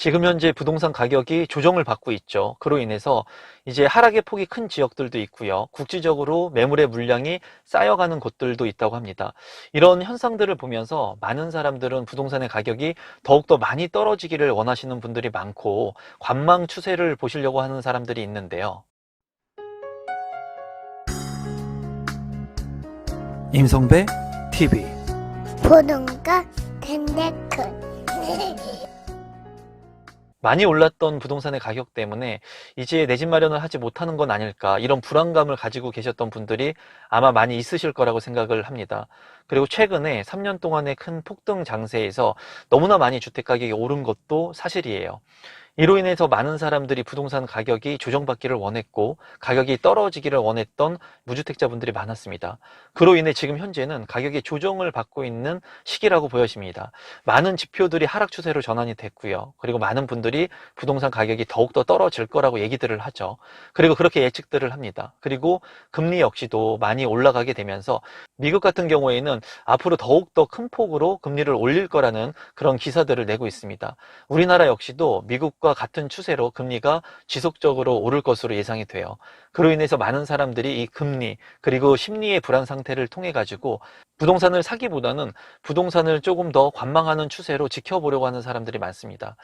지금 현재 부동산 가격이 조정을 받고 있죠. 그로 인해서 이제 하락의 폭이 큰 지역들도 있고요. 국지적으로 매물의 물량이 쌓여가는 곳들도 있다고 합니다. 이런 현상들을 보면서 많은 사람들은 부동산의 가격이 더욱더 많이 떨어지기를 원하시는 분들이 많고 관망 추세를 보시려고 하는 사람들이 있는데요. 임성배 TV 보는가 텐데크 많이 올랐던 부동산의 가격 때문에 이제 내 집 마련을 하지 못하는 건 아닐까 이런 불안감을 가지고 계셨던 분들이 아마 많이 있으실 거라고 생각을 합니다. 그리고 최근에 3년 동안의 큰 폭등 장세에서 너무나 많이 주택 가격이 오른 것도 사실이에요. 이로 인해서 많은 사람들이 부동산 가격이 조정받기를 원했고 가격이 떨어지기를 원했던 무주택자분들이 많았습니다. 그로 인해 지금 현재는 가격이 조정을 받고 있는 시기라고 보여집니다. 많은 지표들이 하락 추세로 전환이 됐고요. 그리고 많은 분들이 부동산 가격이 더욱더 떨어질 거라고 얘기들을 하죠. 그리고 그렇게 예측들을 합니다. 그리고 금리 역시도 많이 올라가게 되면서 미국 같은 경우에는 앞으로 더욱더 큰 폭으로 금리를 올릴 거라는 그런 기사들을 내고 있습니다. 우리나라 역시도 미국과 같은 추세로 금리가 지속적으로 오를 것으로 예상이 돼요. 그로 인해서 많은 사람들이 이 금리 그리고 심리의 불안 상태를 통해 가지고 부동산을 사기보다는 부동산을 조금 더 관망하는 추세로 지켜보려고 하는 사람들이 많습니다.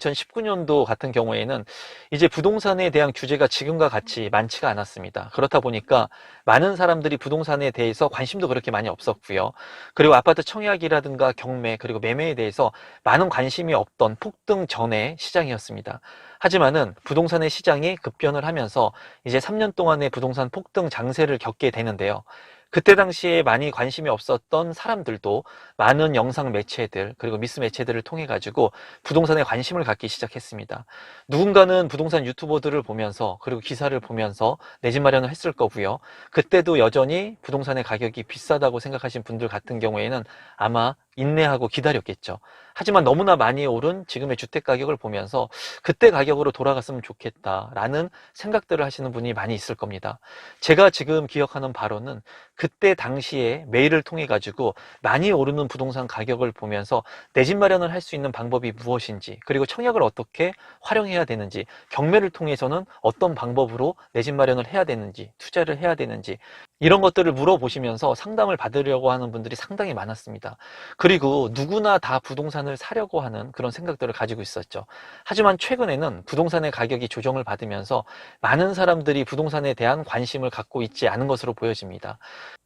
2019년도 같은 경우에는 이제 부동산에 대한 규제가 지금과 같이 많지가 않았습니다. 그렇다 보니까 많은 사람들이 부동산에 대해서 관심도 그렇게 많이 없었고요. 그리고 아파트 청약이라든가 경매 그리고 매매에 대해서 많은 관심이 없던 폭등 전의 시장이었습니다. 하지만은 부동산의 시장이 급변을 하면서 이제 3년 동안의 부동산 폭등 장세를 겪게 되는데요. 그때 당시에 많이 관심이 없었던 사람들도 많은 영상 매체들 그리고 미스 매체들을 통해 가지고 부동산에 관심을 갖기 시작했습니다. 누군가는 부동산 유튜버들을 보면서 그리고 기사를 보면서 내 집 마련을 했을 거고요. 그때도 여전히 부동산의 가격이 비싸다고 생각하신 분들 같은 경우에는 아마 인내하고 기다렸겠죠. 하지만 너무나 많이 오른 지금의 주택 가격을 보면서 그때 가격으로 돌아갔으면 좋겠다라는 생각들을 하시는 분이 많이 있을 겁니다. 제가 지금 기억하는 바로는 그때 당시에 메일을 통해 가지고 많이 오르는 부동산 가격을 보면서 내 집 마련을 할 수 있는 방법이 무엇인지 그리고 청약을 어떻게 활용해야 되는지 경매를 통해서는 어떤 방법으로 내 집 마련을 해야 되는지 투자를 해야 되는지 이런 것들을 물어보시면서 상담을 받으려고 하는 분들이 상당히 많았습니다. 그리고 누구나 다 부동산을 사려고 하는 그런 생각들을 가지고 있었죠. 하지만 최근에는 부동산의 가격이 조정을 받으면서 많은 사람들이 부동산에 대한 관심을 갖고 있지 않은 것으로 보여집니다.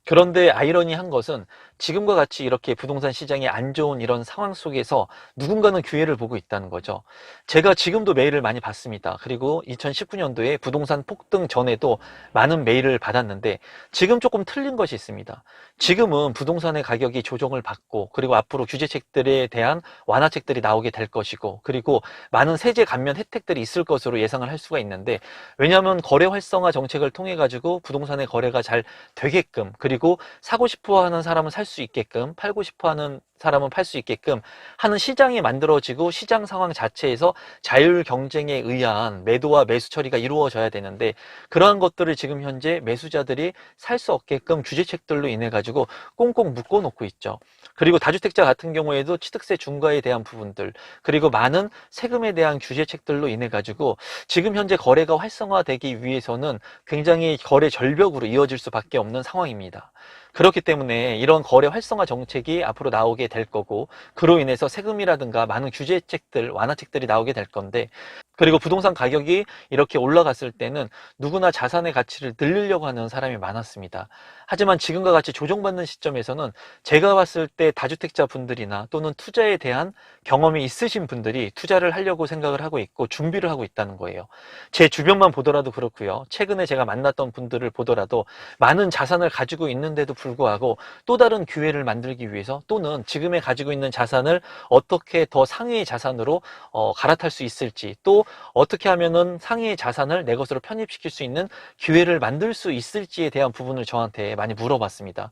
그런데 아이러니한 것은 지금과 같이 이렇게 부동산 시장이 안 좋은 이런 상황 속에서 누군가는 기회를 보고 있다는 거죠. 제가 지금도 메일을 많이 받습니다. 그리고 2019년도에 부동산 폭등 전에도 많은 메일을 받았는데 지금 조금 틀린 것이 있습니다. 지금은 부동산의 가격이 조정을 받고 그리고 앞으로 규제책들에 대한 완화책들이 나오게 될 것이고 그리고 많은 세제 감면 혜택들이 있을 것으로 예상을 할 수가 있는데 왜냐하면 거래 활성화 정책을 통해 가지고 부동산의 거래가 잘 되게끔 그리고 사고 싶어 하는 사람은 살 수 있게끔 팔고 싶어 하는 사람은 팔 수 있게끔 하는 시장이 만들어지고 시장 상황 자체에서 자율 경쟁에 의한 매도와 매수 처리가 이루어져야 되는데 그러한 것들을 지금 현재 매수자들이 살 수 없게끔 규제책들로 인해 가지고 꽁꽁 묶어 놓고 있죠. 그리고 다주택자 같은 경우에도 취득세 중과에 대한 부분들 그리고 많은 세금에 대한 규제책들로 인해 가지고 지금 현재 거래가 활성화되기 위해서는 굉장히 거래 절벽으로 이어질 수밖에 없는 상황입니다. 그렇기 때문에 이런 거래 활성화 정책이 앞으로 나오게 될 거고 그로 인해서 세금이라든가 많은 규제책들 완화책들이 나오게 될 건데 그리고 부동산 가격이 이렇게 올라갔을 때는 누구나 자산의 가치를 늘리려고 하는 사람이 많았습니다. 하지만 지금과 같이 조정받는 시점에서는 제가 봤을 때 다주택자 분들이나 또는 투자에 대한 경험이 있으신 분들이 투자를 하려고 생각을 하고 있고 준비를 하고 있다는 거예요. 제 주변만 보더라도 그렇고요. 최근에 제가 만났던 분들을 보더라도 많은 자산을 가지고 있는데도 불구하고 또 다른 기회를 만들기 위해서 또는 지금에 가지고 있는 자산을 어떻게 더 상위의 자산으로 어, 갈아탈 수 있을지 또 어떻게 하면은 상위의 자산을 내 것으로 편입시킬 수 있는 기회를 만들 수 있을지에 대한 부분을 저한테 많이 물어봤습니다.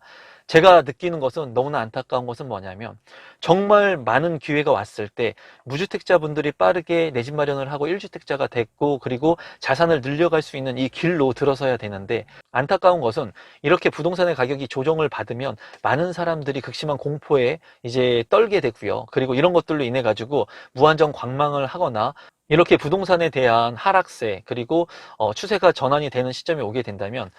제가 느끼는 것은 너무나 안타까운 것은 뭐냐면 정말 많은 기회가 왔을 때 무주택자분들이 빠르게 내 집 마련을 하고 1주택자가 됐고 그리고 자산을 늘려갈 수 있는 이 길로 들어서야 되는데 안타까운 것은 이렇게 부동산의 가격이 조정을 받으면 많은 사람들이 극심한 공포에 이제 떨게 되고요. 그리고 이런 것들로 인해 가지고 무한정 관망을 하거나 이렇게 부동산에 대한 하락세 그리고 어, 추세가 전환이 되는 시점이 오게 된다면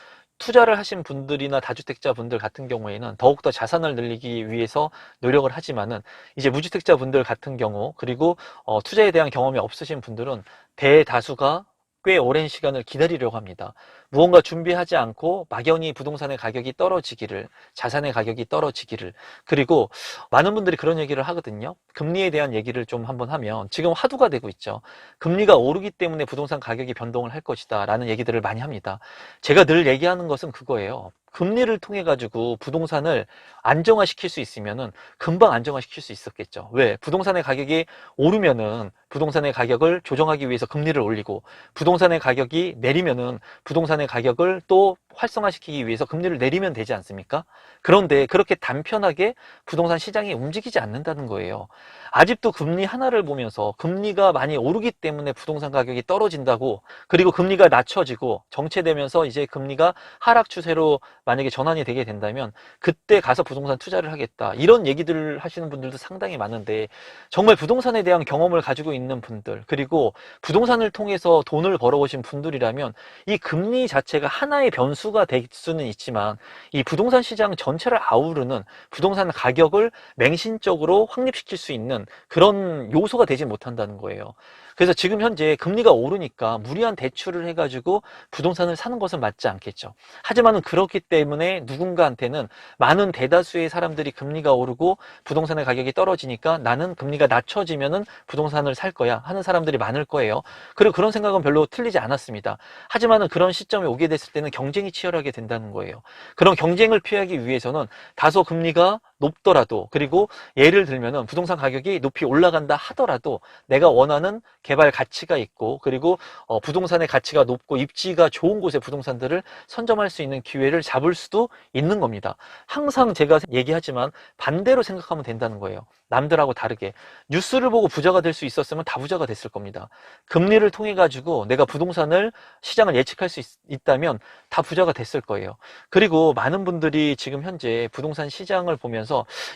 투자를 하신 분들이나 다주택자 분들 같은 경우에는 더욱더 자산을 늘리기 위해서 노력을 하지만은 이제 무주택자 분들 같은 경우 그리고 어, 투자에 대한 경험이 없으신 분들은 대다수가 꽤 오랜 시간을 기다리려고 합니다. 무언가 준비하지 않고 막연히 부동산의 가격이 떨어지기를, 자산의 가격이 떨어지기를, 그리고 많은 분들이 그런 얘기를 하거든요. 금리에 대한 얘기를 좀 한번 하면 지금 화두가 되고 있죠. 금리가 오르기 때문에 부동산 가격이 변동을 할 것이다 라는 얘기들을 많이 합니다. 제가 늘 얘기하는 것은 그거예요. 금리를 통해 가지고 부동산을 안정화시킬 수 있으면은 금방 안정화시킬 수 있었겠죠. 왜? 부동산의 가격이 오르면은 부동산의 가격을 조정하기 위해서 금리를 올리고 부동산의 가격이 내리면은 부동산의 가격을 또 활성화시키기 위해서 금리를 내리면 되지 않습니까? 그런데 그렇게 단편하게 부동산 시장이 움직이지 않는다는 거예요. 아직도 금리 하나를 보면서 금리가 많이 오르기 때문에 부동산 가격이 떨어진다고 그리고 금리가 낮춰지고 정체되면서 이제 금리가 하락 추세로 만약에 전환이 되게 된다면 그때 가서 부동산 투자를 하겠다. 이런 얘기들을 하시는 분들도 상당히 많은데 정말 부동산에 대한 경험을 가지고 있는 분들 그리고 부동산을 통해서 돈을 벌어오신 분들이라면 이 금리 자체가 하나의 변수가 될 수는 있지만 이 부동산 시장 전체를 아우르는 부동산 가격을 맹신적으로 확립시킬 수 있는 그런 요소가 되지 못한다는 거예요. 그래서 지금 현재 금리가 오르니까 무리한 대출을 해가지고 부동산을 사는 것은 맞지 않겠죠. 하지만은 그렇기 때문에 누군가한테는 많은 대다수의 사람들이 금리가 오르고 부동산의 가격이 떨어지니까 나는 금리가 낮춰지면은 부동산을 살 거야 하는 사람들이 많을 거예요. 그리고 그런 생각은 별로 틀리지 않았습니다. 하지만은 그런 시점에 오게 됐을 때는 경쟁이 치열하게 된다는 거예요. 그런 경쟁을 피하기 위해서는 다소 금리가 높더라도 그리고 예를 들면은 부동산 가격이 높이 올라간다 하더라도 내가 원하는 개발 가치가 있고 그리고 어, 부동산의 가치가 높고 입지가 좋은 곳에 부동산들을 선점할 수 있는 기회를 잡을 수도 있는 겁니다. 항상 제가 얘기하지만 반대로 생각하면 된다는 거예요. 남들하고 다르게 뉴스를 보고 부자가 될 수 있었으면 다 부자가 됐을 겁니다. 금리를 통해 가지고 내가 부동산을 시장을 예측할 수 있, 다면 다 부자가 됐을 거예요. 그리고 많은 분들이 지금 현재 부동산 시장을 보면서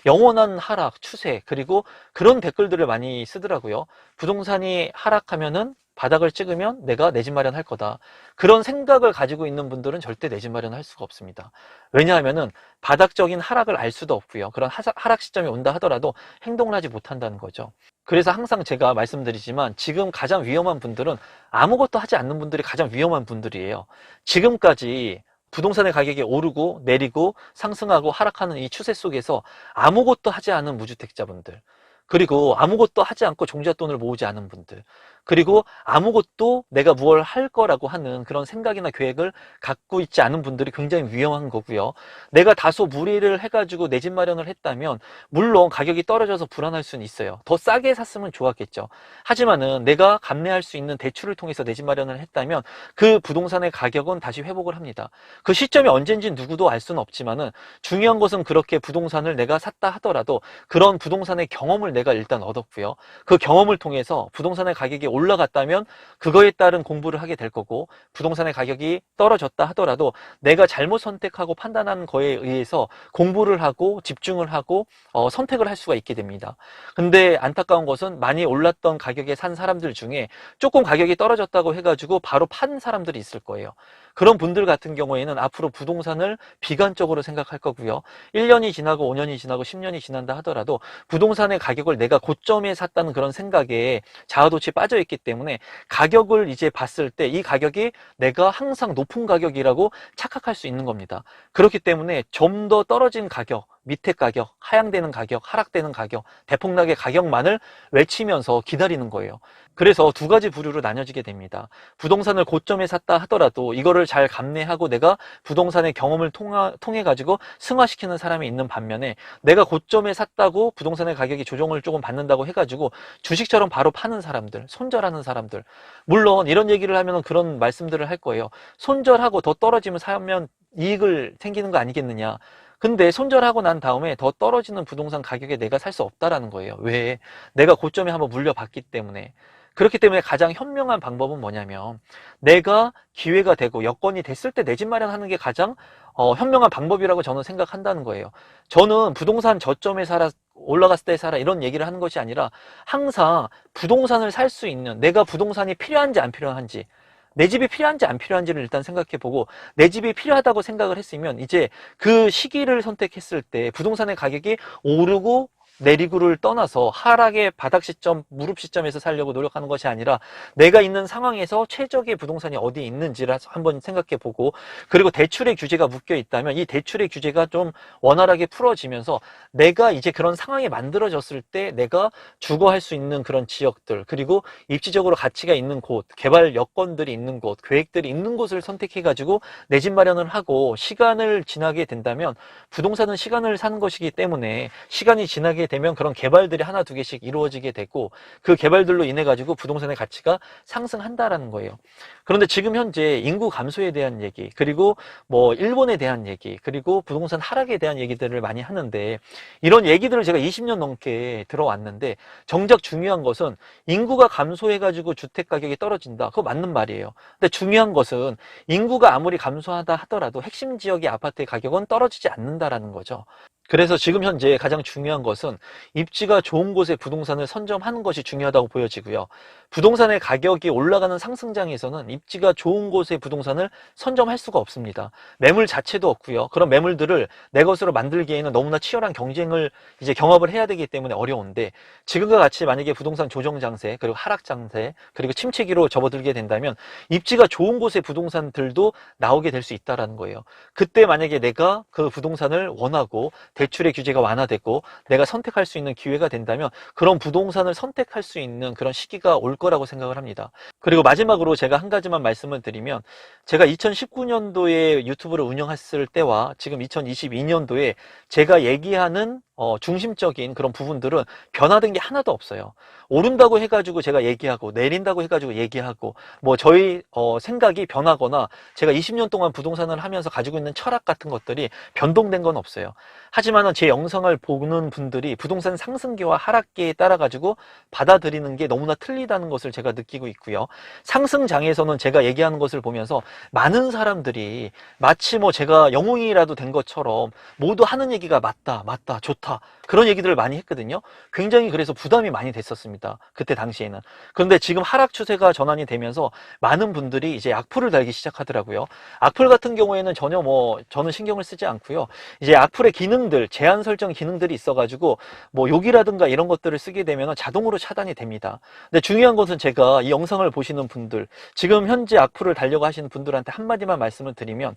영원한 하락 추세 그리고 그런 댓글들을 많이 쓰더라고요. 부동산이 하락하면은 바닥을 찍으면 내가 내 집 마련할 거다. 그런 생각을 가지고 있는 분들은 절대 내 집 마련할 수가 없습니다. 왜냐하면은 바닥적인 하락을 알 수도 없고요. 그런 하락 시점이 온다 하더라도 행동을 하지 못한다는 거죠. 그래서 항상 제가 말씀드리지만 지금 가장 위험한 분들은 아무것도 하지 않는 분들이 가장 위험한 분들이에요. 지금까지 부동산의 가격이 오르고 내리고 상승하고 하락하는 이 추세 속에서 아무것도 하지 않은 무주택자분들, 그리고 아무것도 하지 않고 종잣돈을 모으지 않은 분들, 그리고 아무것도 내가 무엇을 할 거라고 하는 그런 생각이나 계획을 갖고 있지 않은 분들이 굉장히 위험한 거고요. 내가 다소 무리를 해가지고 내 집 마련을 했다면, 물론 가격이 떨어져서 불안할 수는 있어요. 더 싸게 샀으면 좋았겠죠. 하지만은 내가 감내할 수 있는 대출을 통해서 내 집 마련을 했다면, 그 부동산의 가격은 다시 회복을 합니다. 그 시점이 언젠지 누구도 알 수는 없지만은, 중요한 것은 그렇게 부동산을 내가 샀다 하더라도, 그런 부동산의 경험을 내가 일단 얻었고요. 그 경험을 통해서 부동산의 가격이 올라갔다면 그거에 따른 공부를 하게 될 거고 부동산의 가격이 떨어졌다 하더라도 내가 잘못 선택하고 판단한 거에 의해서 공부를 하고 집중을 하고 어, 선택을 할 수가 있게 됩니다. 근데 안타까운 것은 많이 올랐던 가격에 산 사람들 중에 조금 가격이 떨어졌다고 해가지고 바로 판 사람들이 있을 거예요. 그런 분들 같은 경우에는 앞으로 부동산을 비관적으로 생각할 거고요. 1년이 지나고 5년이 지나고 10년이 지난다 하더라도 부동산의 가격을 내가 고점에 샀다는 그런 생각에 자아도취에 빠져 있기 때문에 가격을 이제 봤을 때 이 가격이 내가 항상 높은 가격이라고 착각할 수 있는 겁니다. 그렇기 때문에 좀 더 떨어진 가격, 밑에 가격, 하향되는 가격, 하락되는 가격, 대폭락의 가격만을 외치면서 기다리는 거예요. 그래서 두 가지 부류로 나뉘어지게 됩니다. 부동산을 고점에 샀다 하더라도 이거를 잘 감내하고 내가 부동산의 경험을 통하, 통해 가지고 승화시키는 사람이 있는 반면에 내가 고점에 샀다고 부동산의 가격이 조정을 조금 받는다고 해가지고 주식처럼 바로 파는 사람들, 손절하는 사람들. 물론 이런 얘기를 하면 그런 말씀들을 할 거예요. 손절하고 더 떨어지면 사면 이익을 생기는 거 아니겠느냐. 근데 손절하고 난 다음에 더 떨어지는 부동산 가격에 내가 살 수 없다라는 거예요. 왜? 내가 고점에 한번 물려봤기 때문에. 그렇기 때문에 가장 현명한 방법은 뭐냐면 내가 기회가 되고 여건이 됐을 때 내 집 마련하는 게 가장 어, 현명한 방법이라고 저는 생각한다는 거예요. 저는 부동산 저점에 살아 올라갔을 때 살아 이런 얘기를 하는 것이 아니라 항상 부동산을 살 수 있는 내가 부동산이 필요한지 안 필요한지 내 집이 필요한지 안 필요한지를 일단 생각해 보고 내 집이 필요하다고 생각을 했으면 이제 그 시기를 선택했을 때 부동산의 가격이 오르고 내리고를 떠나서 하락의 바닥 시점, 무릎 시점에서 살려고 노력하는 것이 아니라 내가 있는 상황에서 최적의 부동산이 어디에 있는지를 한번 생각해 보고 그리고 대출의 규제가 묶여 있다면 이 대출의 규제가 좀 원활하게 풀어지면서 내가 이제 그런 상황이 만들어졌을 때 내가 주거할 수 있는 그런 지역들 그리고 입지적으로 가치가 있는 곳, 개발 여건들이 있는 곳, 계획들이 있는 곳을 선택해 가지고 내 집 마련을 하고 시간을 지나게 된다면 부동산은 시간을 사는 것이기 때문에 시간이 지나게 되면 그런 개발들이 하나 두 개씩 이루어지게 되고 그 개발들로 인해 가지고 부동산의 가치가 상승한다라는 거예요. 그런데 지금 현재 인구 감소에 대한 얘기, 그리고 뭐 일본에 대한 얘기, 그리고 부동산 하락에 대한 얘기들을 많이 하는데 이런 얘기들을 제가 20년 넘게 들어왔는데 정작 중요한 것은 인구가 감소해 가지고 주택 가격이 떨어진다. 그거 맞는 말이에요. 근데 중요한 것은 인구가 아무리 감소하다 하더라도 핵심 지역의 아파트의 가격은 떨어지지 않는다라는 거죠. 그래서 지금 현재 가장 중요한 것은 입지가 좋은 곳에 부동산을 선점하는 것이 중요하다고 보여지고요. 부동산의 가격이 올라가는 상승장에서는 입지가 좋은 곳에 부동산을 선점할 수가 없습니다. 매물 자체도 없고요. 그런 매물들을 내 것으로 만들기에는 너무나 치열한 경쟁을 이제 경합을 해야 되기 때문에 어려운데 지금과 같이 만약에 부동산 조정 장세 그리고 하락 장세 그리고 침체기로 접어들게 된다면 입지가 좋은 곳의 부동산들도 나오게 될 수 있다라는 거예요. 그때 만약에 내가 그 부동산을 원하고 대출의 규제가 완화됐고 내가 선택할 수 있는 기회가 된다면 그런 부동산을 선택할 수 있는 그런 시기가 올 거라고 생각을 합니다. 그리고 마지막으로 제가 한 가지만 말씀을 드리면 제가 2019년도에 유튜브를 운영했을 때와 지금 2022년도에 제가 얘기하는 어, 중심적인 그런 부분들은 변화된 게 하나도 없어요. 오른다고 해가지고 제가 얘기하고 내린다고 해가지고 얘기하고 뭐 저희 어, 생각이 변하거나 제가 20년 동안 부동산을 하면서 가지고 있는 철학 같은 것들이 변동된 건 없어요. 하지만은 제 영상을 보는 분들이 부동산 상승기와 하락기에 따라 가지고 받아들이는 게 너무나 틀리다는 것을 제가 느끼고 있고요. 상승장에서는 제가 얘기하는 것을 보면서 많은 사람들이 마치 뭐 제가 영웅이라도 된 것처럼 모두 하는 얘기가 맞다, 맞다, 좋다. 그런 얘기들을 많이 했거든요. 굉장히 그래서 부담이 많이 됐었습니다. 그때 당시에는. 그런데 지금 하락 추세가 전환이 되면서 많은 분들이 이제 악플을 달기 시작하더라고요. 악플 같은 경우에는 전혀 뭐 저는 신경을 쓰지 않고요. 이제 악플의 기능들, 제한 설정 기능들이 있어 가지고 뭐 욕이라든가 이런 것들을 쓰게 되면 자동으로 차단이 됩니다. 근데 중요한 것은 제가 이 영상을 보시는 분들, 지금 현재 악플을 달려고 하시는 분들한테 한마디만 말씀을 드리면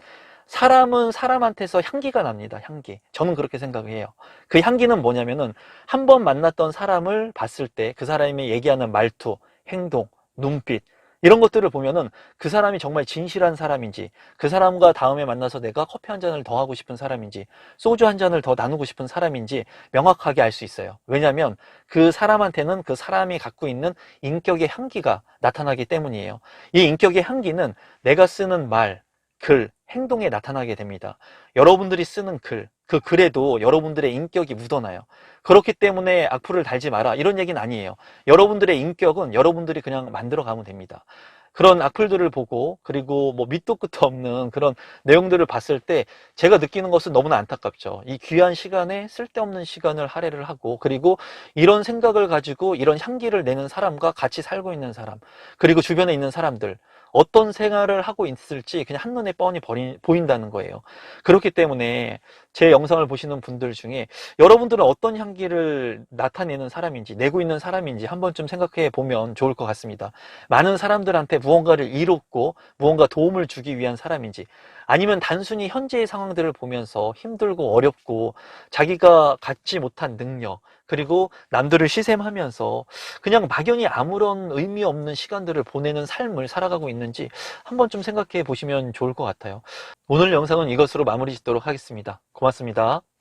사람은 사람한테서 향기가 납니다. 향기. 저는 그렇게 생각을 해요. 그 향기는 뭐냐면은 한 번 만났던 사람을 봤을 때 그 사람이 얘기하는 말투, 행동, 눈빛 이런 것들을 보면은 그 사람이 정말 진실한 사람인지 그 사람과 다음에 만나서 내가 커피 한 잔을 더 하고 싶은 사람인지 소주 한 잔을 더 나누고 싶은 사람인지 명확하게 알 수 있어요. 왜냐하면 그 사람한테는 그 사람이 갖고 있는 인격의 향기가 나타나기 때문이에요. 이 인격의 향기는 내가 쓰는 말, 글, 행동에 나타나게 됩니다. 여러분들이 쓰는 글, 그 글에도 여러분들의 인격이 묻어나요. 그렇기 때문에 악플을 달지 마라. 이런 얘기는 아니에요. 여러분들의 인격은 여러분들이 그냥 만들어 가면 됩니다. 그런 악플들을 보고 그리고 뭐 밑도 끝도 없는 그런 내용들을 봤을 때 제가 느끼는 것은 너무나 안타깝죠. 이 귀한 시간에 쓸데없는 시간을 할애를 하고 그리고 이런 생각을 가지고 이런 향기를 내는 사람과 같이 살고 있는 사람 그리고 주변에 있는 사람들 어떤 생활을 하고 있을지 그냥 한눈에 뻔히 버리- 보인다는 거예요. 그렇기 때문에 제 영상을 보시는 분들 중에 여러분들은 어떤 향기를 나타내는 사람인지, 내고 있는 사람인지 한 번쯤 생각해 보면 좋을 것 같습니다. 많은 사람들한테 무언가를 이롭고 무언가 도움을 주기 위한 사람인지, 아니면 단순히 현재의 상황들을 보면서 힘들고 어렵고 자기가 갖지 못한 능력, 그리고 남들을 시샘하면서 그냥 막연히 아무런 의미 없는 시간들을 보내는 삶을 살아가고 있는지 한 번쯤 생각해 보시면 좋을 것 같아요. 오늘 영상은 이것으로 마무리 짓도록 하겠습니다. 고맙습니다.